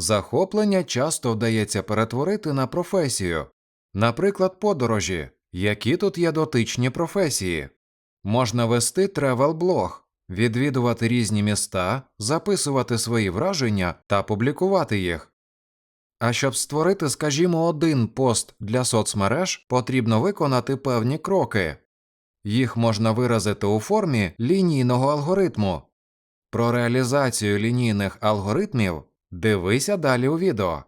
захоплення часто вдається перетворити на професію, наприклад, подорожі, які тут є дотичні професії. Можна вести тревел-блог, відвідувати різні міста, записувати свої враження та публікувати їх. А щоб створити, скажімо, один пост для соцмереж, потрібно виконати певні кроки. Їх можна виразити у формі лінійного алгоритму. Про реалізацію лінійних алгоритмів дивися далі у відео.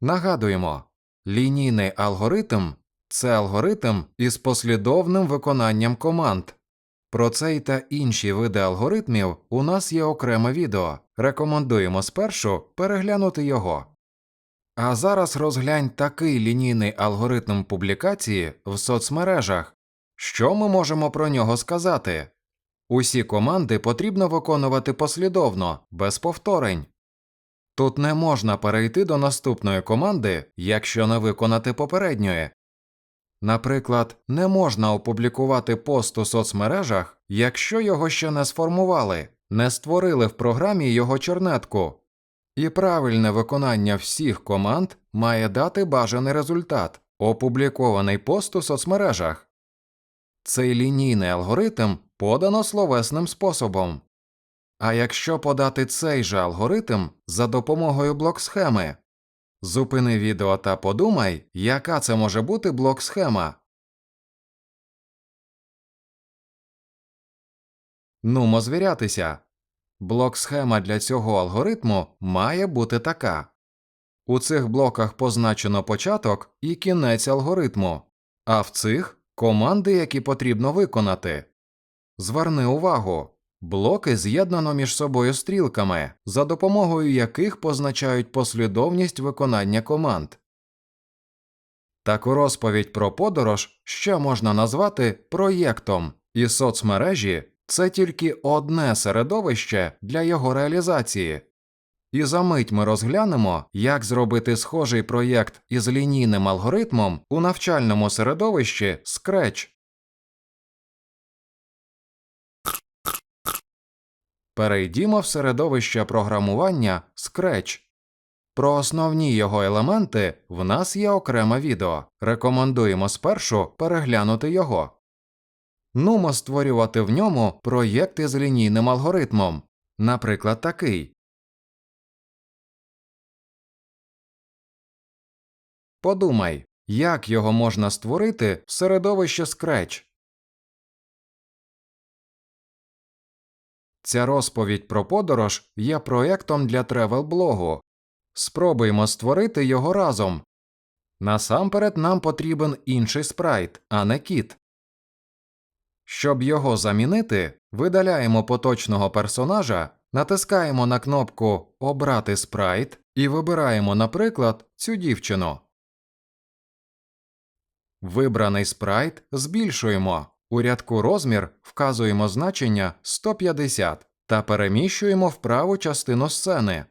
Нагадуємо, лінійний алгоритм це алгоритм із послідовним виконанням команд. Про цей та інші види алгоритмів у нас є окреме відео. Рекомендуємо спершу переглянути його. А зараз розглянь такий лінійний алгоритм публікації в соцмережах. Що ми можемо про нього сказати? Усі команди потрібно виконувати послідовно, без повторень. Тут не можна перейти до наступної команди, якщо не виконати попередньої. Наприклад, не можна опублікувати пост у соцмережах, якщо його ще не сформували, не створили в програмі його чорнетку. І правильне виконання всіх команд має дати бажаний результат опублікований пост у соцмережах. Цей лінійний алгоритм подано словесним способом. А якщо подати цей же алгоритм за допомогою блок-схеми, зупини відео та подумай, яка це може бути блок-схема. Нумо звірятися. Блок-схема для цього алгоритму має бути така. У цих блоках позначено початок і кінець алгоритму, а в цих команди, які потрібно виконати. Зверни увагу, блоки з'єднано між собою стрілками, за допомогою яких позначають послідовність виконання команд. Таку розповідь про подорож ще можна назвати проєктом, і соцмережі це тільки одне середовище для його реалізації. І за мить ми розглянемо, як зробити схожий проєкт із лінійним алгоритмом у навчальному середовищі Scratch. Перейдімо в середовище програмування Scratch. Про основні його елементи в нас є окреме відео. Рекомендуємо спершу переглянути його. Нумо створювати в ньому проєкти з лінійним алгоритмом, наприклад, такий. Подумай, як його можна створити в середовище Scratch. Ця розповідь про подорож є проєктом для тревел-блогу. Спробуємо створити його разом. Насамперед нам потрібен інший спрайт, а не кіт. Щоб його замінити, видаляємо поточного персонажа, натискаємо на кнопку Обрати спрайт і вибираємо, наприклад, цю дівчину. Вибраний спрайт збільшуємо. У рядку розмір вказуємо значення 150 та переміщуємо в праву частину сцени.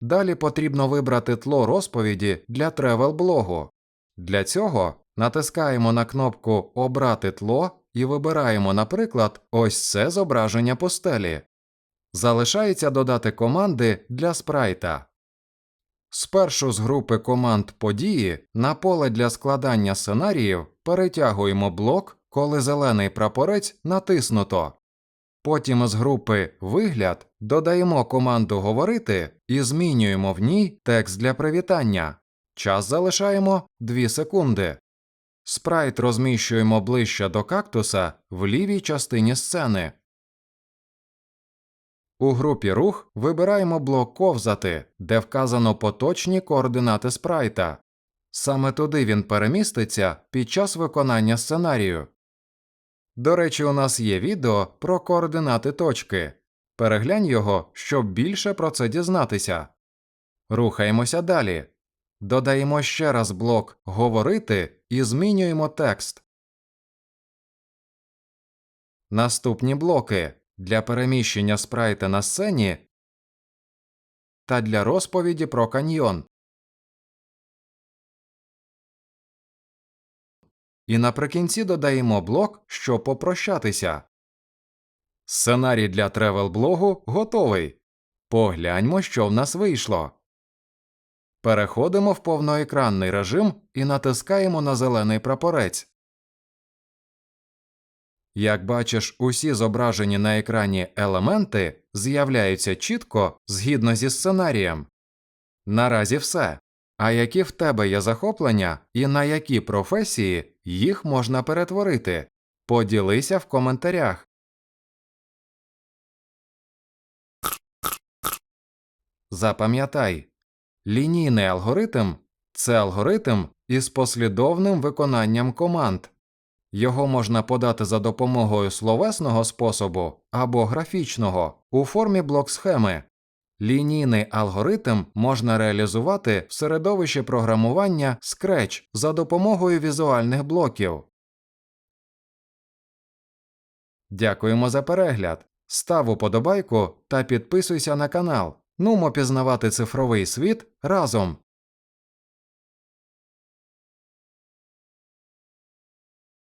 Далі потрібно вибрати тло розповіді для тревел-блогу. Для цього натискаємо на кнопку Обрати тло і вибираємо, наприклад, ось це зображення постелі. Залишається додати команди для спрайта. Спершу з групи команд події на поле для складання сценаріїв перетягуємо блок, коли зелений прапорець натиснуто. Потім з групи Вигляд додаємо команду Говорити і змінюємо в ній текст для привітання. Час залишаємо 2 секунди. Спрайт розміщуємо ближче до кактуса в лівій частині сцени. У групі рух вибираємо блок ковзати, де вказано поточні координати спрайта. Саме туди він переміститься під час виконання сценарію. До речі, у нас є відео про координати точки. Переглянь його, щоб більше про це дізнатися. Рухаємося далі. Додаємо ще раз блок говорити і змінюємо текст. Наступні блоки для переміщення спрайта на сцені та для розповіді про каньйон. І наприкінці додаємо блок, щоб попрощатися. Сценарій для тревел блогу готовий. Погляньмо, що в нас вийшло. Переходимо в повноекранний режим і натискаємо на зелений прапорець. Як бачиш, усі зображені на екрані елементи з'являються чітко згідно зі сценарієм. Наразі все. А які в тебе є захоплення і на які професії їх можна перетворити? Поділися в коментарях. Запам'ятай, лінійний алгоритм це алгоритм із послідовним виконанням команд. Його можна подати за допомогою словесного способу або графічного у формі блок-схеми. Лінійний алгоритм можна реалізувати в середовищі програмування Scratch за допомогою візуальних блоків. Дякуємо за перегляд. Став уподобайку та підписуйся на канал. Нумо пізнавати цифровий світ разом.